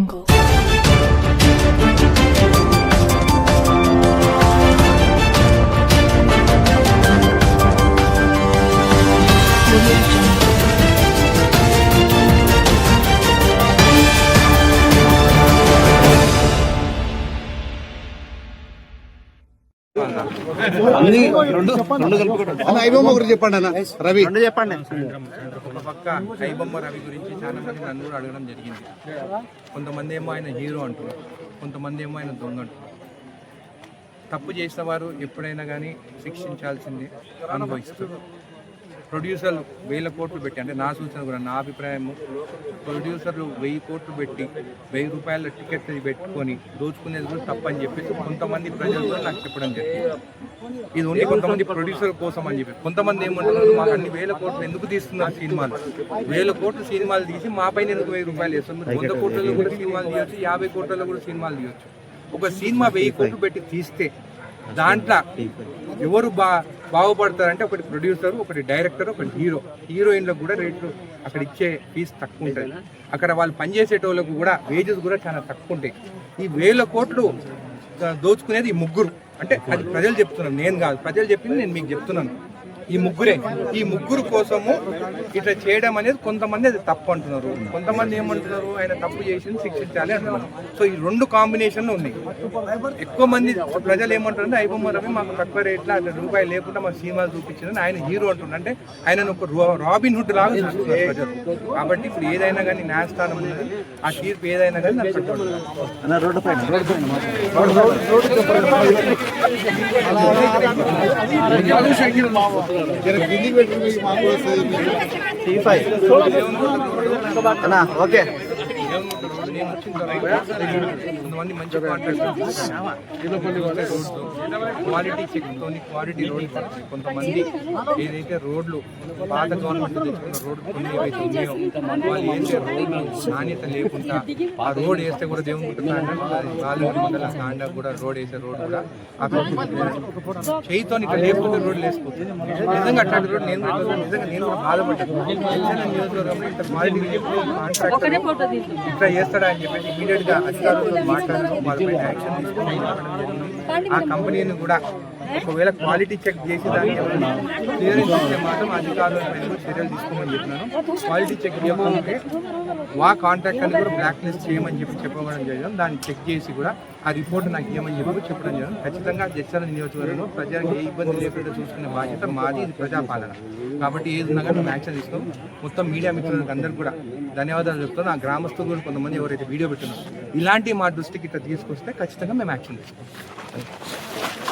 jungle. అన్ని రెండు రెండు కలుపుకోవడం అన్న ఐబొమ్మ గురించి చెప్పండి అన్న రవి. రెండు చెప్పండి. ఒక పక్క ఐబొమ్మ రవి గురించి చాలా మంది నన్ను కూడా అడగడం జరిగింది. కొంతమంది ఏమో ఆయన హీరో అంటున్నారు. కొంతమంది ఏమో ఆయన దొంగ అంటున్నారు. తప్పు చేసిన వారు ఎప్పుడైనా కానీ శిక్షించాల్సింది అనుభవిస్తారు. ప్రొడ్యూసర్లు వేల కోట్లు పెట్టి అంటే నా సూచన కూడా నా అభిప్రాయం ప్రొడ్యూసర్లు వెయ్యి కోట్లు పెట్టి వెయ్యి రూపాయల టికెట్ పెట్టుకొని దోచుకునేది కూడా తప్పని చెప్పేసి కొంతమంది ప్రజలు కూడా నాకు చెప్పడం జరిగింది. ఇది ఓన్లీ కొంతమంది ప్రొడ్యూసర్ కోసం అని చెప్పి. కొంతమంది ఏమంటున్నారు మాకు అన్ని వేల కోట్లు ఎందుకు తీస్తున్నారు సినిమాలు? వేల కోట్లు సినిమాలు తీసి మా పైన ఎందుకు వెయ్యి రూపాయలు వేస్తారు మీరు వంద కోట్లలో కూడా సినిమాలు తీయొచ్చు యాభై కోట్లలో కూడా సినిమాలు తీయొచ్చు. ఒక సినిమా వెయ్యి కోట్లు పెట్టి తీస్తే దాంట్లో ఎవరు బా బాగుపడతారంటే ఒకటి ప్రొడ్యూసర్ ఒకటి డైరెక్టర్ ఒకటి హీరో హీరోయిన్లకు కూడా రేట్లు అక్కడ ఇచ్చే ఫీజు తక్కువ ఉంటుంది అక్కడ వాళ్ళు పనిచేసేటోళ్ళకు కూడా వేజెస్ కూడా చాలా తక్కువ ఉంటాయి. ఈ వేల కోట్లు దోచుకునేది ఈ ముగ్గురు. అంటే అది ప్రజలు చెప్తున్నాను నేను కాదు. ప్రజలు చెప్పింది నేను మీకు చెప్తున్నాను. ఈ ముగ్గురే. ఈ ముగ్గురు కోసము ఇట్లా చేయడం అనేది కొంతమంది అది తప్పు అంటున్నారు. కొంతమంది ఏమంటున్నారు? ఆయన తప్పు చేసింది శిక్షించాలి అంటున్నారు. సో ఈ రెండు కాంబినేషన్లు ఉన్నాయి. ఎక్కువ మంది ప్రజలు ఏమంటారంటే ఐబొమ్మ రవి మాకు తక్కువ రేట్లో అట్లా రూపాయి లేకుండా మా సినిమాలు చూపించిందని ఆయన హీరో అంటున్నారు అంటే ఆయన ఒక రాబిన్ హుడ్ లాగా చూస్తున్నారు ప్రజలు. కాబట్టి ఇప్పుడు ఏదైనా కానీ న్యాయస్థానం ఉన్నది ఆ తీర్పు ఏదైనా కానీ నాకు రోడ్డు పైన. రోడ్డు పైన. ఓకే అన్న ఓకే కొంతమంది మంచి కాంట్రాక్ట్ క్వాలిటీ చెక్ తోని క్వాలిటీ రోడ్లు కొంతమంది ఏదైతే రోడ్లు పాత గవర్నమెంట్ తెచ్చుకున్న రోడ్లు కొన్ని ఏవైతే ఉన్నాయో వాళ్ళు వేసే రోడ్లు నాణ్యత లేకుండా ఆ రోడ్ వేస్తే కూడా వందల కాండా కూడా రోడ్ వేసే రోడ్ కూడా అక్కడ చేయితో ఇక్కడ లేకపోతే రోడ్లు వేసిపోతుంది నిజంగా అట్లాంటి రోడ్ నేను. నిజంగా నేను కూడా బాధపడ్డాను నియోజకవర్గంలో ఇంత క్వాలిటీ కాంట్రాక్టర్ ఇట్లా చేస్తాడా అని చెప్పేసి ఇమీడియట్గా అధికారులతో మాట్లాడడం వాళ్ళపై యాక్షన్ తీసుకుని ఆ కంపెనీని కూడా ఒకవేళ క్వాలిటీ చెక్ చేసి దానికి క్లియరెన్స్ ఇస్తే మాత్రం అధికారుల పైన చర్యలు తీసుకోమని చెప్పినాను. క్వాలిటీ చెక్ చేయకపోతే వా కాంట్రాక్ట్ అని కూడా బ్లాక్ లిస్ట్ చేయమని చెప్పి చెప్పడం జరిగింది. దాన్ని చెక్ చేసి కూడా ఆ రిపోర్ట్ నాకు ఇవ్వమని చెప్పి చెప్పడం జరిగింది. ఖచ్చితంగా జడ్చల నియోజకవర్గంలో ప్రజలకు ఏ ఇబ్బంది లేకుండా చూసుకునే బాధ్యత మాది ఇది ప్రజాపాలన. కాబట్టి ఏది ఉన్నా కానీ మేము యాక్షన్ తీసుకోం. మొత్తం మీడియా మిత్రులకు అందరికీ కూడా ధన్యవాదాలు చెప్తాను ఆ గ్రామస్తులు కూడా కొంతమంది ఎవరైతే వీడియో పెట్టినారో ఇలాంటి మా దృష్టికి ఇట్లా తీసుకొస్తే ఖచ్చితంగా మేము యాక్షన్ తీసుకుంటాం